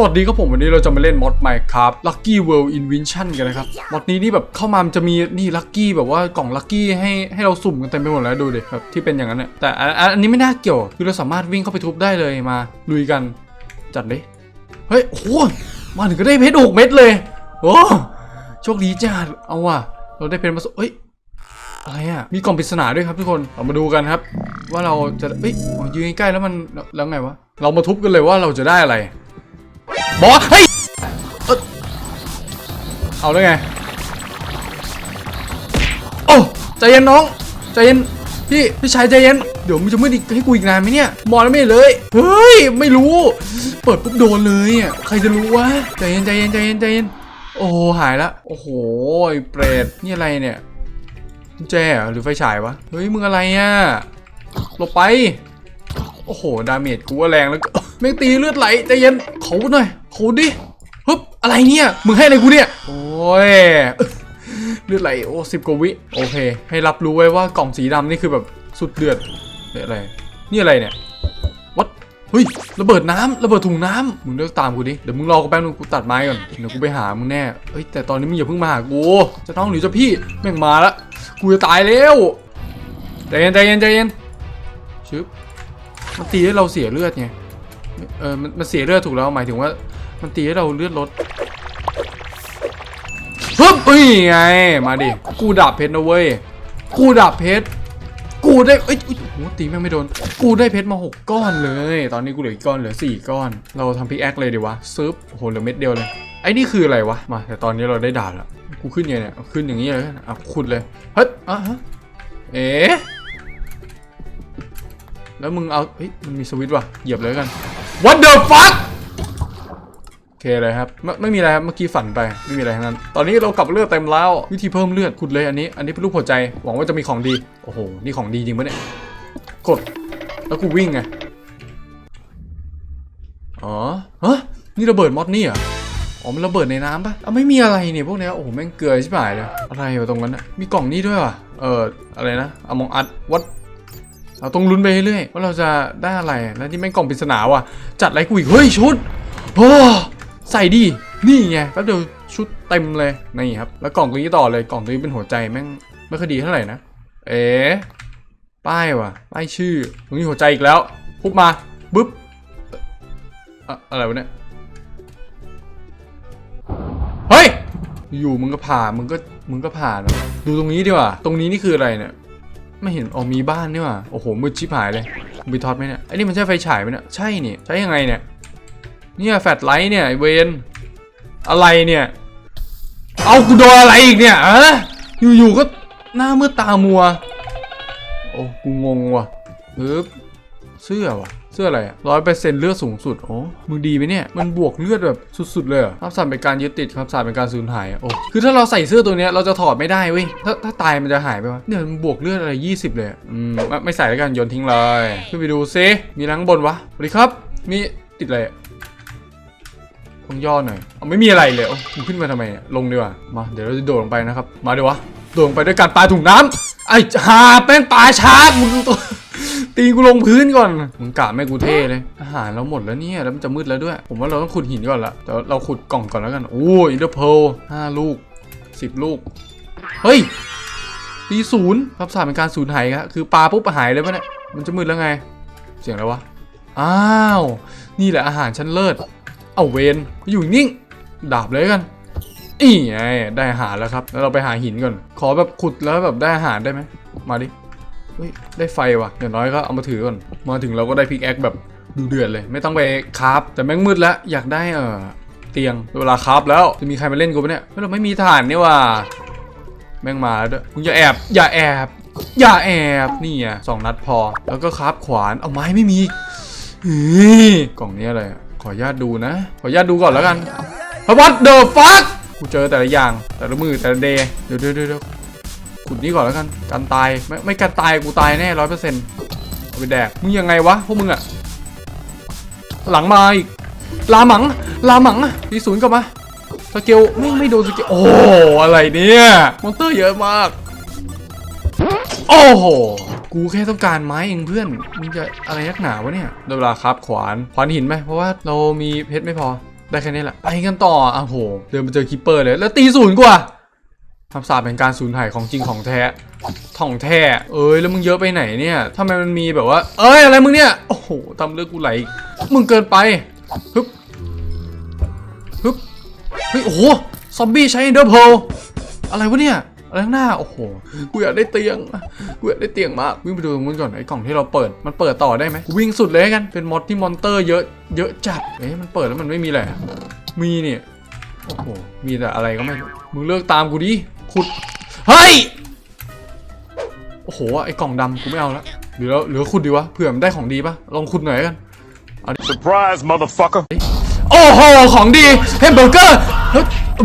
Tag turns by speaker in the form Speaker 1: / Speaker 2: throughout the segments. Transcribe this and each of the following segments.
Speaker 1: สวัสดีครับผมวันนี้เราจะมาเล่นมอด Minecraft Lucky World Invention กันนะครับมอดนี้นี่แบบเข้ามามันจะมีนี่ลัคกี้แบบว่ากล่องลัคกี้ให้ให้เราสุ่มกันเต็มไปหมดแล้วดูดิแบบที่เป็นอย่างนั้นเนี่ยแต่อันนี้ไม่น่าเกี่ยวคือเราสามารถวิ่งเข้าไปทุบได้เลยมาลุยกันจัดเลยเฮ้ยโอ้โหมาถึงก็ได้เพชรหกเม็ดเลยโอ้โชคดีจัดเอาว่ะเราได้เพชรมาสเอ้ยอะไรอะมีกล่องปริศนาด้วยครับทุกคนเรามาดูกันครับ ว่าเราจะเอ้ยอยืนใกล้แล้วมันแล้วไงวะเรามาทุบกันเลยว่าเราจะได้อะไร บอสเฮ้ยเอาแล้วไง โอ้ใจเย็นน้อง ใจเย็น พี่ พี่ชายใจเย็น เดี๋ยวมึงจะมืดอีกให้กูอีกนานไหมเนี่ย มองแล้วไม่เลย เฮ้ย ไม่รู้ เปิดปุ๊บโดนเลยอะ ใครจะรู้วะ ใจเย็นใจเย็นใจเย็นใจเย็น โอ้โหหายละ โอ้โหไอ้เปรตนี่อะไรเนี่ยแจหรอหรือไฟฉายวะ เฮ้ยมึงอะไรอะหลบไป โอ้โห ดาเมจกูว่าแรงแล้วก็แม่งตีเลือดไหลใจเย็นเขาหน่อยเขาดิฮึบอะไรเนี่ย มึงให้อะไรกูเนี่ย โอ้ยเลือดไหลโอ้สิบกว่าวิ โอเค ให้รับรู้ไว้ว่ากล่องสีดำนี่คือแบบสุดเดือดเฮ้ยอะไร นี่อะไรเนี่ยวัดเฮ้ยระเบิดน้ำระเบิดถุงน้ำมึงเลิกตามกูดิ เดี๋ยวมึงรอกูแป๊บนึงกูตัดไม้ก่อน เดี๋ยวกูไปหามึงแน่เฮ้ยแต่ตอนนี้มึงอย่าเพิ่งมาหากู จะน้องหรือจะพี่แม่งมาละ กูจะตายแล้วใจเย็นใจเย็นใจเย็นชึบ มันตีให้เราเสียเลือดไง เออมันมันเสียเลือดถูกแล้วหมายถึงว่า มันตีให้เราเลือดลดฮึบนี่ไง มาดิ กูดาบเพชรนะเว้ย กูดาบเพชร กูได้ เอ้ยโอ้โหตีแม่งไม่โดน กูได้เพชรมาหกก้อนเลย ตอนนี้กูเหลืออีกก้อนเหลือสี่ก้อน เราทำพิกแอคเลยดีวะซึบโอ้โหเหลือเม็ดเดียวเลย ไอ้นี่คืออะไรวะ มา แต่ตอนนี้เราได้ดาบแล้ว กูขึ้นไงเนี่ย ขึ้นอย่างนี้เลย อะขุดเลย เฮ้ยอะฮะเอ๊ะ แล้วมึงเอาเฮ้ยมันมีสวิตช์ว่ะเหยียบเลยกัน What the fuck โอเคเลยครับไม่ไม่มีอะไรครับเมื่อกี้ฝันไปไม่มีอะไรทั้งนั้น ตอนนี้เรากลับเลือดเต็มแล้ววิธีเพิ่มเลือดขุดเลยอันนี้ อันนี้เป็นรูปหัวใจหวังว่าจะมีของดีโอ้โหนี่ของดีจริงปะเนี่ยกดแล้วกูวิ่งไงอ๋อฮะนี่ระเบิดมอดนี่เหรออ๋อมันระเบิดในน้ำปะอะไม่มีอะไรเนี่ยพวกเนี้ยโอ้โหแม่งเกลือชิบหายเลยอะไรวะตรงนั้นอะมีกล่องนี่ด้วยว่ะเอออะไรนะอมองอัดวัด เราต้องลุ้นไปเรื่อยๆว่าเราจะได้อะไร แล้วที่แม่งกล่องปริศนาว่ะ จัดอะไรกูอีก เฮ้ยชุดโอ้ใส่ดินี่ไงแป๊บเดียวชุดเต็มเลย นี่ครับ แล้วกล่องตัวนี้ต่อเลย กล่องตัวนี้เป็นหัวใจแม่งไม่ค่อยดีเท่าไหร่นะ เอ๋ป้ายว่ะ ป้ายชื่อ ตรงนี้หัวใจอีกแล้วพุบมาบึ๊บอะอะไรวะเนี่ย เฮ้ย อยู่มึงก็ผ่ามึงก็ มึงก็ผ่านะดูตรงนี้ดีกว่า ตรงนี้นี่คืออะไรเนี่ย ไม่เห็นอ๋อมีบ้านนี่หว่าโอ้โหมืดชิบหายเลยมีท็อตไหมเนี่ยไอ้นี่มันใช่ไฟฉายไหมเนี่ยใช่นี่ใช้ยังไงเนี่ยเนี่ยแฟลชไลท์เนี่ยเวนอะไรเนี่ย เอากูโดนอะไรอีกเนี่ยอะอยู่ๆก็หน้ามืดตามัว โอ้กูงงว่ะปึ๊บเสื้อว่ะ สื้ออะไรร้อยเปอร์เซ็นต์เลือดสูงสุดโอ้มึงดีไหมเนี่ย มันบวกเลือดแบบสุดๆเลยเหรอครับสารเป็นการยึดติดครับสารเป็นการสูญหายโอ้คือถ้าเราใส่เสื้อตัวเนี้ยเราจะถอดไม่ได้เว้ยถ้าถ้าตายมันจะหายไปวะเนี่ยมันบวกเลือดอะไร 20 เลยอืมไม่ใส่แล้วกันโยนทิ้งเลยขึ้นไปดูซิมีอะไรข้างบนวะสวัสดีครับ มีติดอะไรอะต้องย่อหน่อยเอาไม่มีอะไรเลยโอ้มึงขึ้นมาทำไมเนี่ยลงดีกว่ามาเดี๋ยวเราจะโดดลงไปนะครับมาเดี๋ยววะโดดลงไปด้วยการปาถุงน้ำไอ้หาแป้งปลาช้ามึงตัว ตีกูลงพื้นก่อน มึงกะไม่กูเท่เลย อาหารเราหมดแล้วเนี่ย แล้วมันจะมืดแล้วด้วย ผมว่าเราต้องขุดหินก่อนละแต่เราขุดกล่องก่อนแล้วกัน โอ้อินเตอร์เพลห้าลูกสิบลูก เฮ้ยตีศูนย์ครับสารเป็นการสูญหายครับคือปลาปุ๊บหายเลยปะเนี่ย มันจะมืดแล้วไง เสียงอะไรวะ อ้าว นี่แหละอาหารชั้นเลิศ เอาเวนอยู่นิ่ง ดาบเลยกันอีไงได้อาหารแล้วครับ แล้วเราไปหาหินก่อน ขอแบบขุดแล้วแบบได้อาหารได้ไหม มาดิ เฮ้ยได้ไฟว่ะอย่างน้อยก็เอามาถือก่อน มาถึงเราก็ได้พิกแอคแบบดูเดือดเลย ไม่ต้องไปคราฟแต่แม่งมืดแล้วอยากได้เออเตียงเวลาคราฟแล้วจะมีใครมาเล่นกูปะเนี่ยเฮ้ยเราไม่มีฐานนี่ว่ะแม่งมาแล้วด้วยมึงอย่าแอบอย่าแอบอย่าแอบนี่อะสองนัดพอ แล้วก็คราฟขวานเอาไม้ไม่มีกเฮ้ยกล่องนี้อะไรขออนุญาตดูนะ ขออนุญาตดูก่อนแล้วกัน What the fuck กูเจอแต่ละอย่างแต่ละมือแต่ละเดย์เดี๋ยวเดี๋ยวเดี๋ยว ขุดนี้ก่อนแล้วกันการตาย ไม่ไม่การตายกูตายแน่ร้อยเปอร์เซ็นต์เอาไปแดก มึงยังไงวะพวกมึงอะหลังมาอีก ลาหมัง ลาหมังทีศูนย์กลับมา สเกลไม่ไม่โดนสเกล โอ้อะไรเนี่ย มอนเตอร์เยอะมาก โอ้โห กูแค่ต้องการไม้เองเพื่อน มึงจะอะไรนักหนาวะเนี่ยเวลาครับขวานขวานหินไหมเพราะว่าเรามีเพชรไม่พอ ได้แค่นี้แหละ ไปกันต่ออ้าวโห เดินมาเจอคิปเปอร์เลย แล้วตีศูนย์กว่า คำสาปเป็นการสูญหายของจริงของแท้ของแท้ เอ้ยแล้วมึงเยอะไปไหนเนี่ยทำไมมันมีแบบว่า เอ้ยอะไรมึงเนี่ย โอ้โหทำเลือดกูไหล มึงเกินไป ฮึบ ฮึบ เฮ้ยโอ้โห ซอมบี้ใช้เดอร์เพลอะไรวะเนี่ย อะไรข้างหน้า โอ้โห กูอยากได้เตียง กูอยากได้เตียงมาก วิ่งไปดูตรงนู้นก่อนไอ้กล่องที่เราเปิด มันเปิดต่อได้ไหมวิ่งสุดเลยกัน เป็นมอดที่มอนเตอร์เยอะ เยอะจัด เอ๊ะมันเปิดแล้วมันไม่มีอะไรอะมีเนี่ย โอ้โห มีแต่อะไรก็ไม่ มึงเลิกตามกูดิ ขุด เฮ้ย โอ้โห ไอ้กล่องดำกูไม่เอาละหรือเราหรือขุดดีวะ เผื่อมันได้ของดีปะลองขุดหน่อยแล้วกัน
Speaker 2: Surprise, motherfucker.
Speaker 1: โอ้โห ของดีแฮมเบอร์เกอร์เฮ้ย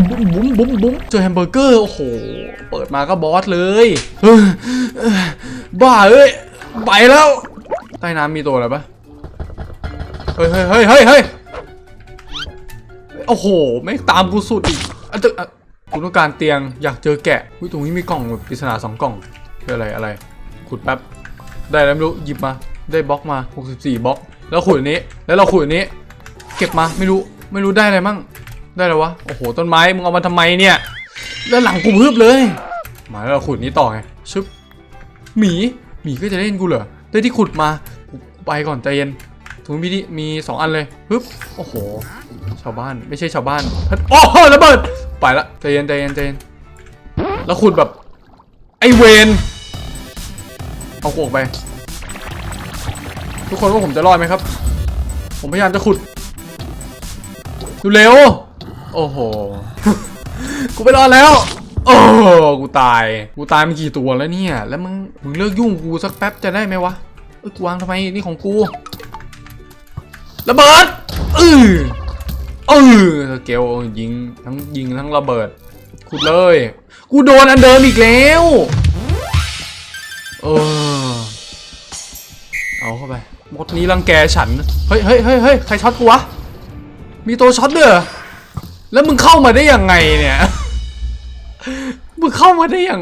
Speaker 1: บุ้มบุ้มบุ้มบุ้มเจอแฮมเบอร์เกอร์ โอ้โห เปิดมาก็บอสเลยเฮ้ยเอ้ยบ้าเอ้ย ไปแล้ว ใต้น้ำมีตัวอะไรปะเฮ้ยเฮ้ยเฮ้ยเฮ้ยเฮ้ยโอ้โห ไม่งตามกูสุดอีกอะ ตึกอะกูต้องการเตียงอยากเจอแกะอุ้ยตรงนี้มีกล่องแบบปริศนาสองกล่องคืออะไรอะไร ขุดแป๊บ ได้แล้วไม่รู้หยิบมา ได้บล็อกมา 64บล็อก แล้วขุดอันนี้ แล้วเราขุดอันนี้ เก็บมาไม่รู้ไม่รู้ได้อะไรมั่งได้แล้ววะโอ้โหต้นไม้มึงเอามาทำไมเนี่ยแล้วหลังกูพืบเลย มาแล้วเราขุดนี้ต่อไงชึบหมีหมีก็จะเล่นกูเหรอได้ที่ขุดมาไปก่อนใจเย็น ถุงมีดิมีสองอันเลยปึ๊บโอ้โห ชาวบ้านไม่ใช่ชาวบ้านโอ้โหระเบิดไปละใจเย็นใจเย็นใจเย็นแล้วขุดแบบ ไอเวนเอากูออกไป ทุกคนว่าผมจะรอดไหมครับ ผมพยายามจะขุดดูเร็ว โอ้โห กูไปรอดแล้ว โอ้กูตาย กูตายมากี่ตัวแล้วเนี่ย แล้วมึง มึงเลิกยุ่งกูสักแป๊บจะได้ไหมวะเอ้กูวางทำไม นี่ของกู ระเบิดเออเออสเกลยิงทั้งยิงทั้งระเบิดขุดเลย กูโดนอันเดิมอีกแล้วเออเอาเข้าไปมดนี้รังแกฉัน เฮ้ยเฮ้ยเฮ้ยเฮ้ยใครช็อตกูวะ มีตัวช็อตเด้อแล้วมึงเข้ามาได้ยังไงเนี่ย มึงเข้ามาได้ยัง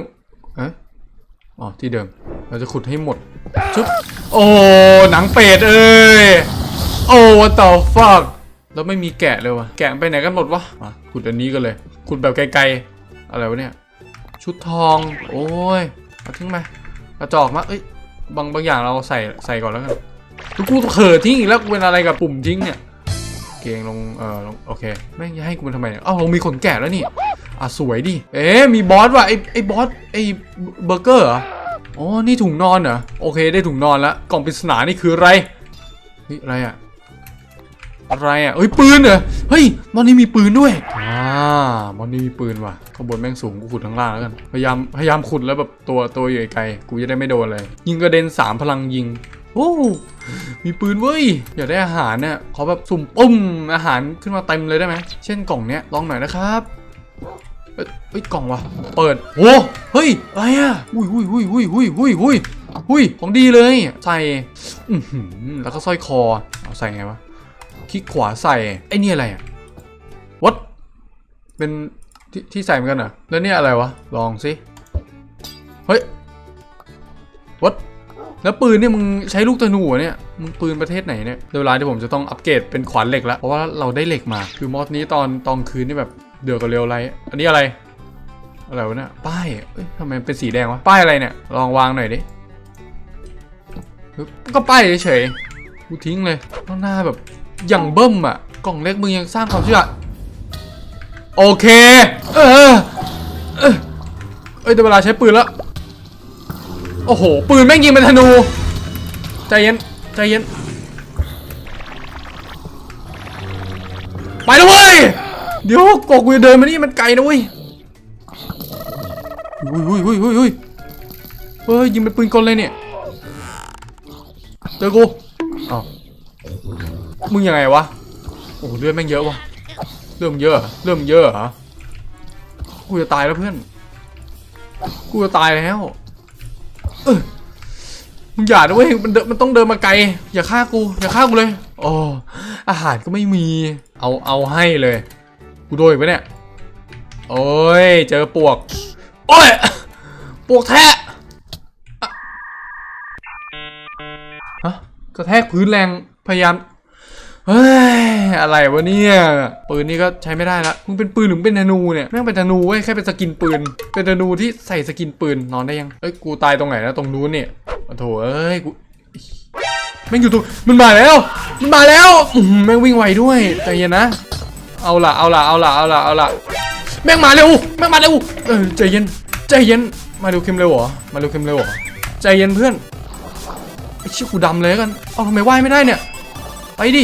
Speaker 1: อ๋อที่เดิม เราจะขุดให้หมดชุบโอ้ หนังเป็ดเอ้ย โอ้ what the fuck แล้วไม่มีแกะเลยวะแกะไปไหนกันหมดวะมาขุดอันนี้กันเลย ขุดแบบไกลๆ อะไรวะเนี่ย ชุดทอง โอ้ยเอาทิ้งไปกระจอกมากเอ้ย บางบางอย่างเราใส่ใส่ก่อนแล้วกันกูเขินทิ้งอีกแล้วกูเป็นอะไรกับปุ่มทิ้งเนี่ย เกงลง เออลงโอเค แม่งจะให้กูมันทำไมเนี่ยอ้าวเรามีขนแกะแล้วนี่ อะสวยดิ เอ๊ะมีบอสว่ะไอไอบอสไอเบอร์เกอร์เหรออ๋อ นี่ถุงนอนเหรอ โอเค ได้ถุงนอนแล้ว กล่องปริศนานี่คืออะไรเฮ้ยอะไรอะ อะไรอะเฮ้ยปืนเหรอเฮ้ยมอนนี่มีปืนด้วยอ่ามอนนี่มีปืนว่ะข้างบนแม่งสูงกูขุดข้างล่างแล้วกันพยายามพยายามขุดแล้วแบบตัวตัวอยู่ไกลกูจะได้ไม่โดนเลยยิงกระเด็นสามพลังยิงโอ้มีปืนเว้ยอยากได้อาหารเนี่ยขอแบบสุ่มปุ้มอาหารขึ้นมาเต็มเลยได้ไหมเช่นกล่องเนี้ยลองหน่อยนะครับเอ้ยกล่องวะเปิดโอ้เฮ้ยอะไรอะอุ้ยอุ้ยอุ้ยอุ้ยอุ้ยอุ้ยอุ้ยอุ้ยของดีเลย ใส่แล้วก็สร้อยคอเอาใส่ไงวะ คลิกขวาใส่ ไอ้นี่อะไรอะ what เป็นที่ที่ใส่เหมือนกันเหรอแล้วเนี่ยอะไรวะ ลองสิ เฮ้ย what แล้วปืนเนี่ยมึงใช้ลูกธนูเหรอเนี่ย มึงปืนประเทศไหนเนี่ยเดี๋ยวเวลาที่ผมจะต้องอัปเกรดเป็นขวานเหล็กแล้ว เพราะว่าเราได้เหล็กมา คือมอดนี้ตอนตอนคืนนี่แบบเดือดกับเร็วไร อันนี้อะไร อะไรวะเนี่ย ป้ายเอ้ยทำไมมันเป็นสีแดงวะ ป้ายอะไรเนี่ย ลองวางหน่อยดิ ก็ป้ายเฉยๆกูทิ้งเลยข้างหน้าแบบ อย่างเบิ้มอะ กล่องเล็กมึงยังสร้างความเชื่อ โอเค เออเออเอ้ยแต่เวลาใช้ปืนแล้ว โอ้โห ปืนแม่งยิงเป็นธนู ใจเย็น ใจเย็น ไปแล้วเว้ย เดี๋ยวกอกกูเดินมานี่มันไกลนะเว้ยหุยหุยหุยหุยหุยเฮ้ยยิงเป็นปืนกลเลยเนี่ย เจอกู มึงยังไงวะ โอ้เลือดแม่งเยอะวะเริ่มเยอะเหรอเริ่มเยอะเหรอ กูจะตายแล้วเพื่อน กูจะตายแล้วเออมึงอย่าด้วยมันเดินมันต้องเดินมาไกล อย่าฆ่ากู อย่าฆ่ากูเลยโอ้อาหารก็ไม่มี เอาเอาให้เลย กูโดนอีกปเนี่ย โอ้ย เจอปวก โอ้ย ปวกแทะอะฮะกระแทกพื้นแรง พยายาม เฮ้ยอะไรวะเนี่ยปืนนี่ก็ใช้ไม่ได้ละมึงเป็นปืนหรือเป็นธนูเนี่ยแม่งเป็นธนูเว้ยแค่เป็นสกินปืน เป็นธนูที่ใส่สกินปืนนอนได้ยังเอ้ยกูตายตรงไหนนะตรงนู้นเนี่ยโอ้โถเอ้ยกูแม่งอยู่ตรงมันมาแล้ว มันมาแล้วอื้อหือแม่งวิ่งไวด้วยใจเย็นนะ เอาละเอาละเอาละเอาละเอาละแม่งมาเร็วแม่งมาเร็วเออใจเย็นใจเย็นมาเร็วเข้มเร็วเหรอมาเร็วเข้มเร็วเหรอใจเย็นเพื่อนไอ้เชี่ยกูดำเลยกันเอาทำไมว่ายไม่ได้เนี่ยไปดิ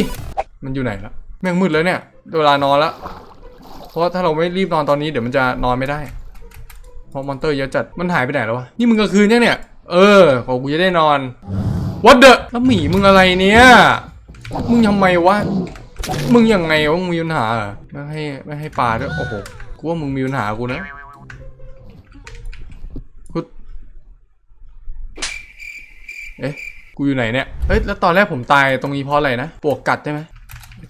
Speaker 1: มันอยู่ไหนละแม่งมืดแล้วเนี่ย เวลานอนล้วเพราะว่าถ้าเราไม่รีบนอนตอนนี้เดี๋ยวมันจะนอนไม่ได้ เพราะมอนเตอร์เยอะจัด มันหายไปไหนแล้ววะ นี่มึงกลางคืนยังเนี่ย เออขอกูจะได้นอน What the แล้วหมีมึงอะไรเนี่ย มึงทำไมวะ มึงยังไงวะ มึงมีปัญหาเหรอไม่ให้ไม่ให้ปลาด้วย โอ้โห กูว่ามึงมีปัญหากูนะกูเอ๊ะ กูอยู่ไหนเนี่ย เฮ้ย แล้วตอนแรกผมตายตรงนี้เพราะอะไรนะ ปวกกัดใช่ไหม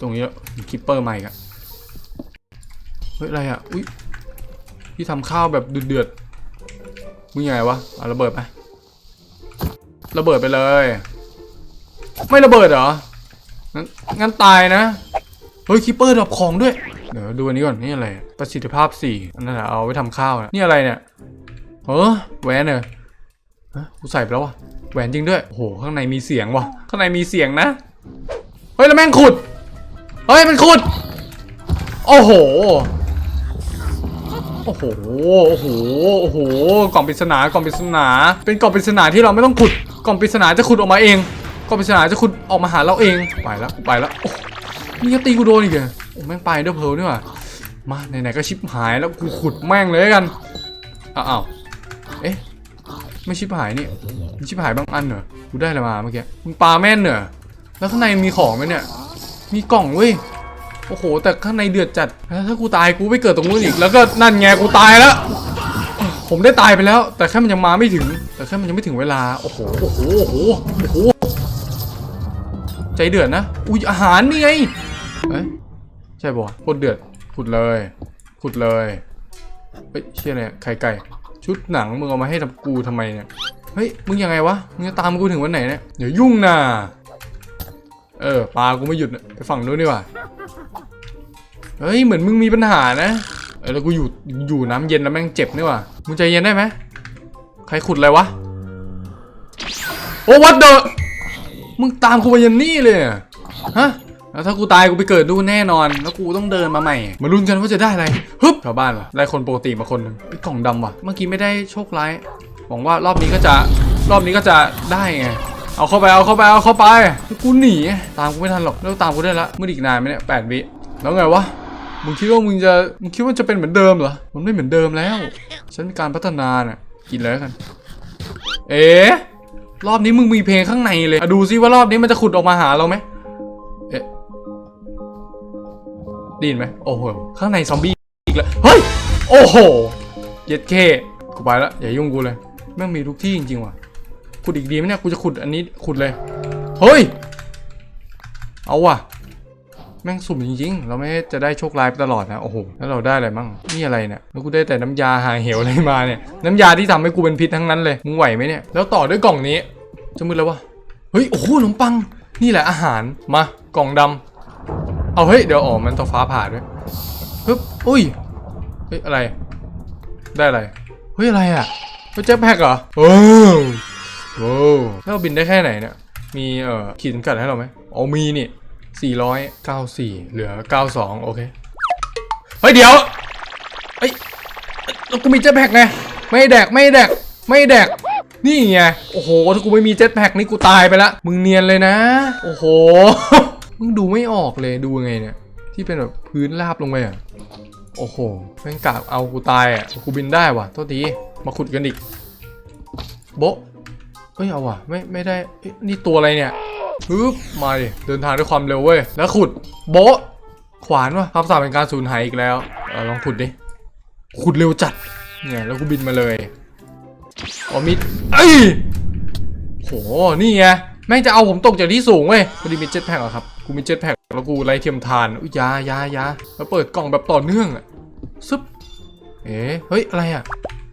Speaker 1: ตรงนี้มีคิปเปอร์ใหม่กันเฮ้ยอะไรอะ อุ้ยพี่ทำข้าวแบบเดือดๆมึงยังไงวะเอาระเบิดไประเบิดไปเลย ไม่ระเบิดเหรอ งั้นงั้นตายนะ เฮ้ยคิปเปอร์ดรอปของด้วย เดี๋ยวดูอันนี้ก่อน นี่อะไร ประสิทธิภาพ 4 อันนั้นแหละเอาไว้ทำข้าวนะนี่อะไรเนี่ยเออแหวนเนอะฮะกูใส่ไปแล้ววะแหวนจริงด้วย โอ้โห ข้างในมีเสียงว่ะข้างในมีเสียงนะ เฮ้ย แล้วแม่งขุด เฮ้ย มันขุด โอ้โห โอ้โห โอ้โห โอ้โห กล่องปริศนากล่องปริศนา เป็นกล่องปริศนาที่เราไม่ต้องขุด กล่องปริศนาจะขุดออกมาเอง กล่องปริศนาจะขุดออกมาหาเราเอง ไปแล้วไปแล้วโอ้นี่ก็ตีกูโดนอีกเหรอโอ้แม่งไปเดอร์เพลนี่ว่ามาไหนๆก็ชิปหายแล้วกูขุดแม่งเลยกันอ้าวอ้าว เอ๊ะ ไม่ชิปหายนี่มันชิปหายบางอันเหรอ กูได้อะไรมาเมื่อกี้ มึงปลาแม่นเหรอ แล้วข้างในมีของไหมเนี่ย มีกล่องเว้ย โอ้โห แต่ข้างในเดือดจัดแล้วถ้ากูตายกูไปเกิดตรงนู้นอีก แล้วก็นั่นไงกูตายแล้ว ผมได้ตายไปแล้ว แต่แค่มันยังมาไม่ถึง แต่แค่มันยังไม่ถึงเวลา โอ้โห โอ้โห โอ้โห โอ้โห ใจเดือดนะ อุ้ยอาหารนี่ไงเอ้ยใช่ป่ะโคตรเดือด ขุดเลย ขุดเลย เฮ้ยเชี่ยอะไรไข่ไก่ ชุดหนังมึงเอามาให้ทำกูทำไมเนี่ย เฮ้ย มึงยังไงวะ มึงจะตามกูถึงวันไหนเนี่ย เดี๋ยวยุ่งนะ เออปลากูไม่หยุดไปฝั่งนู้นดีกว่าเฮ้ยเหมือนมึงมีปัญหานะเออแล้วกูอยู่อยู่น้ำเย็นแล้วแม่งเจ็บนี่ว่ามึงใจเย็นได้ไหมใครขุดอะไรวะโอ้วัดเดอะมึงตามกูไปยันนี่เลยฮะแล้วถ้ากูตายกูไปเกิดดูแน่นอน แล้วกูต้องเดินมาใหม่ มาลุ้นกันว่าจะได้อะไรฮึบชาวบ้านวะได้คนปกติมาคนหนึ่งไอ้กล่องดำว่ะ เมื่อกี้ไม่ได้โชคร้ายหวังว่ารอบนี้ก็จะรอบนี้ก็จะได้ไง เอาเข้าไปเอาเข้าไปเอาเข้าไปกูหนีตามกูไม่ทันหรอกเลิกตามกูได้ละมืดอีกนานไหมเนี่ยแปดวิแล้วไงวะมึงคิดว่ามึงจะมึงคิดว่าจะเป็นเหมือนเดิมเหรอมันไม่เหมือนเดิมแล้ว ฉันมีการพัฒนาน่ะกินเลยแล้วกัน เอ๊ะรอบนี้มึงมีเพลงข้างในเลยอะดูซิว่ารอบนี้มันจะขุดออกมาหาเราไหมเอ๊ะดยินไหมโอ้โหข้างในซอมบี้อีกแล้วเฮ้ยโอ้โหเย็ดเคกูไปละอย่ายุ่งกูเลยแม่งมีทุกที่จริงๆว่ะ ขุดอีกดีไหมเนี่ยกูจะขุดอันนี้ขุดเลย เฮ้ย เอาว่ะ แม่งสุ่มจริง ๆ เราไม่จะได้โชคร้ายไปตลอดนะ โอ้โห แล้วเราได้อะไรมั่ง นี่อะไรเนี่ย แล้วกูได้แต่น้ำยาหาเหวอะไรมาเนี่ย น้ำยาที่ทำให้กูเป็นพิษทั้งนั้นเลย มึงไหวไหมเนี่ย แล้วต่อด้วยกล่องนี้ จะมืดแล้ววะ เฮ้ย โอ้โหขนมปัง นี่แหละอาหาร มา กล่องดำเอาเฮ้ย เดี๋ยวอ๋อมันต้องฟ้าผ่าด้วยฮึบอุ้ย เฮ้ย อะไร ได้อะไร เฮ้ย อะไรอะเจ็คแพ็กเหรอโอ้ โหแล้วเราบินได้แค่ไหนเนี่ย มีเอ่อขีดจำกัดให้เราไหมอ๋อมีนี่ 494 เหลือ 92 โอเค เฮ้ย เดี๋ยวเฮ้ยกูมีเจ็ตแพ็กไง ไม่แดก ไม่แดก ไม่แดก นี่ไง โอ้โห ถ้ากูไม่มีเจ็ตแพ็กนี่กูตายไปละ มึงเนียนเลยนะ โอ้โห มึงดูไม่ออกเลย ดูยังไงเนี่ย ที่เป็นแบบพื้นราบลงไปอะ โอ้โหแม่งกะเอากูตายอะ กูบินได้ว่ะโทษที มาขุดกันอีกโบ เอ้ยเอาว่ะไม่ไม่ได้นี่ตัวอะไรเนี่ยฮึบมาดิเดินทางด้วยความเร็วเว้ยแล้วขุดโบะขวานวะทับศัพท์เป็นการสูญหายอีกแล้วอลองขุดดิขุดเร็วจัดเนี่ยแล้วกูบินมาเลยอ๋อมีเอ้ยโหนี่ไงแม่งจะเอาผมตกจากที่สูงเว้ยพอดีมีเจ็ตแพ็กอะครับกูมีเจ็ตแพ็กแล้วกูไล่เทียมทานอุ้ยยายายาแล้วเปิดกล่องแบบต่อเนื่องอะซึบเอ๊ะเฮ้ยอะไรอะ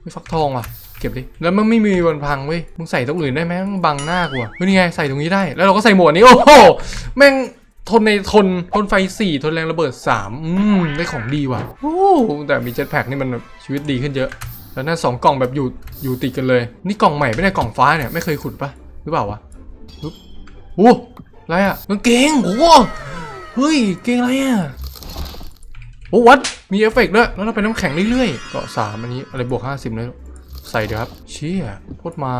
Speaker 1: ไม่ฟักทองว่ะ เก็บดิ แล้วมันไม่มีวันพังเว้ย มึงใส่ตรงอื่นได้ไหมมึงบังหน้ากูอะนี่ไงใส่ตรงนี้ได้ แล้วเราก็ใส่หมวกนี้ โอ้โห แม่งทนในทนทนไฟสี่ทนแรงระเบิดสามอืม ได้ของดีว่ะโอ้แต่มีเจ็ตแพ็กนี่มันชีวิตดีขึ้นเยอะ แล้วนั่นสองกล่องแบบอยู่อยู่ติดกันเลย นี่กล่องใหม่ไม่ได้กล่องฟ้าเนี่ยไม่เคยขุดปะหรือเปล่าวะปึ๊บโอ้อะไรอะกางเกงโอ้เฮ้ยเกงอะไรอะโอ้วัดมีเอฟเฟกต์ด้วยแล้วเราเป็นน้ำแข็งเรื่อยๆเกาะสามอันนี้อะไรบวกห้าสิบเลย ใส่เดี๋ยวครับ เชี่ยโคตรมา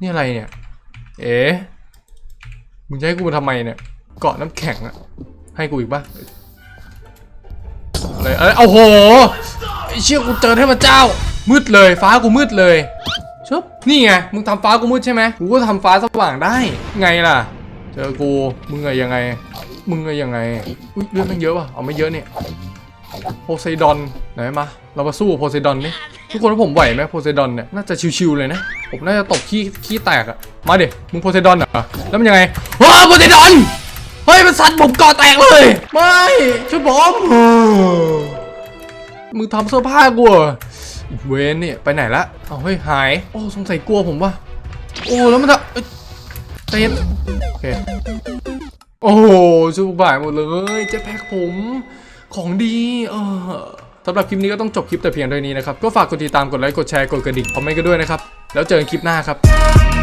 Speaker 1: นี่อะไรเนี่ย เอ๋มึงจะให้กูมาทำไมเนี่ย เกาะน้ำแข็งอะให้กูอีกปะอะไรเอะไรโอ้โหไอเชี่ยกูเจอเทพเจ้า มืดเลยฟ้ากูมืดเลยชบนี่ไง มึงทำฟ้ากูมืดใช่ไหมกูก็ทำฟ้าสว่างได้ ไงล่ะ เจอกู มึงไงยังไง มึงไงยังไง อุ้ยเลือดมันเยอะว่ะ เอาไม่เยอะเนี่ย โพไซดอน ไหนมา เรามาสู้โพไซดอนนี่ ทุกคนว่าผมไหวไหมโพไซดอนเนี่ยน่าจะชิวๆเลยนะ ผมน่าจะตบขี้ขี้แตกอะมาเดิมึงโพไซดอนเหรอแล้วมันยังไงว้าโพไซดอนเฮ้ยมันสัตว์ผมก่อแตกเลย ไม่ช่วยผมมึงทำเสื้อผ้ากูเหรอเวนเนี่ยไปไหนละเอาเฮ้ยหายโอ้สงสัยกลัวผมว่ะโอ้แล้วมันจะเอ้ยใจเย็นโอเคโอ้โหชูบ่ายหมดเลยเจ็ตแพ็กผมของดีเออ สำหรับคลิปนี้ก็ต้องจบคลิปแต่เพียงเท่านี้นะครับ ก็ฝากกดติดตาม กดไลค์ กดแชร์ กดกระดิ่งคอมเมนต์กันด้วยนะครับ แล้วเจอกันคลิปหน้าครับ